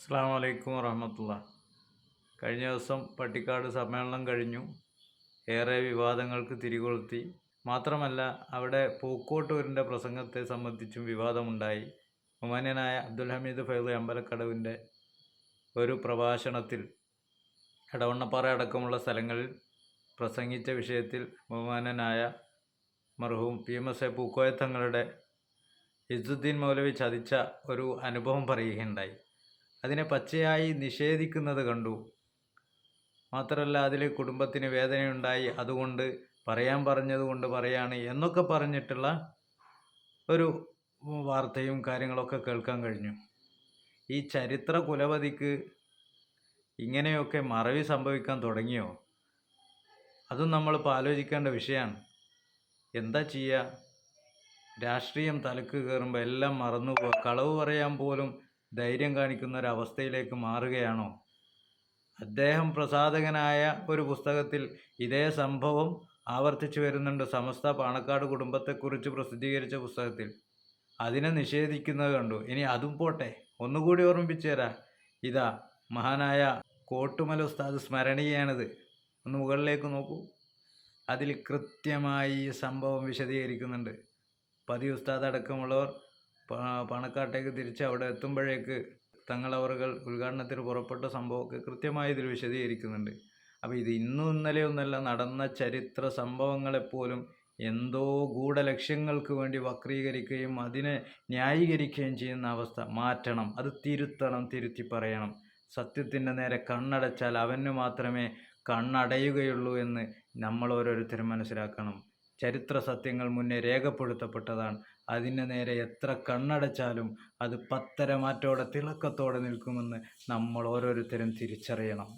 അസ്സാം വലൈക്കും വറഹമത്തുള്ള. കഴിഞ്ഞ ദിവസം പട്ടിക്കാട് സമ്മേളനം കഴിഞ്ഞു. ഏറെ വിവാദങ്ങൾക്ക് തിരികൊളുത്തി. മാത്രമല്ല അവിടെ പൂക്കോട്ടൂരിന്റെ പ്രസംഗത്തെ സംബന്ധിച്ചും വിവാദമുണ്ടായി. ബഹുമാന്യനായ അബ്ദുൽ ഹമീദ് ഫൈദ് അമ്പലക്കടവിന്റെ ഒരു പ്രഭാഷണത്തിൽ എടവണ്ണപ്പാറ അടക്കമുള്ള സ്ഥലങ്ങളിൽ പ്രസംഗിച്ച വിഷയത്തിൽ ബഹുമാനനായ മർഹൂം പി എം എസ് എ പൂക്കോയത്തങ്ങളുടെ ഇസുദ്ദീൻ മൗലവി ചതിച്ച ഒരു അനുഭവം പറയുകയുണ്ടായി. അതിനെ പച്ചയായി നിഷേധിക്കുന്നത് കണ്ടു. മാത്രമല്ല അതിൽ കുടുംബത്തിന് വേദനയുണ്ടായി. അതുകൊണ്ട് പറയാൻ പറഞ്ഞതുകൊണ്ട് പറയാണ് എന്നൊക്കെ പറഞ്ഞിട്ടുള്ള ഒരു വാർത്തയും കാര്യങ്ങളൊക്കെ കേൾക്കാൻ കഴിഞ്ഞു. ഈ ചരിത്ര കുലപതിക്ക് ഇങ്ങനെയൊക്കെ മറവി സംഭവിക്കാൻ തുടങ്ങിയോ? അതും നമ്മളിപ്പോൾ ആലോചിക്കേണ്ട വിഷയമാണ് എന്താ ചെയ്യുക രാഷ്ട്രീയം തലക്ക് കയറുമ്പോൾ എല്ലാം മറന്നു പോകുക കളവ് പറയാൻ പോലും ധൈര്യം കാണിക്കുന്ന ഒരവസ്ഥയിലേക്ക് മാറുകയാണോ? അദ്ദേഹം പ്രസാധകനായ ഒരു പുസ്തകത്തിൽ ഇതേ സംഭവം ആവർത്തിച്ചു വരുന്നുണ്ട് സമസ്ത പാണക്കാട് കുടുംബത്തെക്കുറിച്ച് പ്രസിദ്ധീകരിച്ച പുസ്തകത്തിൽ. അതിനെ നിഷേധിക്കുന്നത് കണ്ടു. ഇനി അതും പോട്ടെ. ഒന്നുകൂടി ഓർമ്മിപ്പിച്ചു തരാം. ഇതാ മഹാനായ കോട്ടുമല ഉസ്താദ് സ്മരണീയാണിത്. ഒന്ന് മുകളിലേക്ക് നോക്കൂ. അതിൽ കൃത്യമായി ഈ സംഭവം വിശദീകരിക്കുന്നുണ്ട്. പതി ഉസ്താദ് അടക്കമുള്ളവർ പണക്കാട്ടേക്ക് തിരിച്ച് അവിടെ എത്തുമ്പോഴേക്ക് തങ്ങളവറുകൾ ഉദ്ഘാടനത്തിന് പുറപ്പെട്ട സംഭവമൊക്കെ കൃത്യമായി ഇതിൽ വിശദീകരിക്കുന്നുണ്ട്. അപ്പോൾ ഇത് ഇന്നും ഇന്നലെയൊന്നല്ല നടന്ന ചരിത്ര സംഭവങ്ങളെപ്പോലും എന്തോ ഗൂഢലക്ഷ്യങ്ങൾക്ക് വേണ്ടി വക്രീകരിക്കുകയും അതിനെ ന്യായീകരിക്കുകയും ചെയ്യുന്ന അവസ്ഥ. മാറ്റണം അത് തിരുത്തണം തിരുത്തി പറയണം. സത്യത്തിന്റെ നേരെ കണ്ണടച്ചാൽ അവന് മാത്രമേ കണ്ണടയുകയുള്ളൂ എന്ന് നമ്മൾ ഓരോരുത്തരും മനസ്സിലാക്കണം. ചരിത്ര സത്യങ്ങൾ മുന്നേ രേഖപ്പെടുത്തപ്പെട്ടതാണ്. അതിന് നേരെ എത്ര കണ്ണടച്ചാലും അത് പത്തര മാറ്റോടെ തിളക്കത്തോടെ നിൽക്കുമെന്ന് നമ്മൾ ഓരോരുത്തരും തിരിച്ചറിയണം.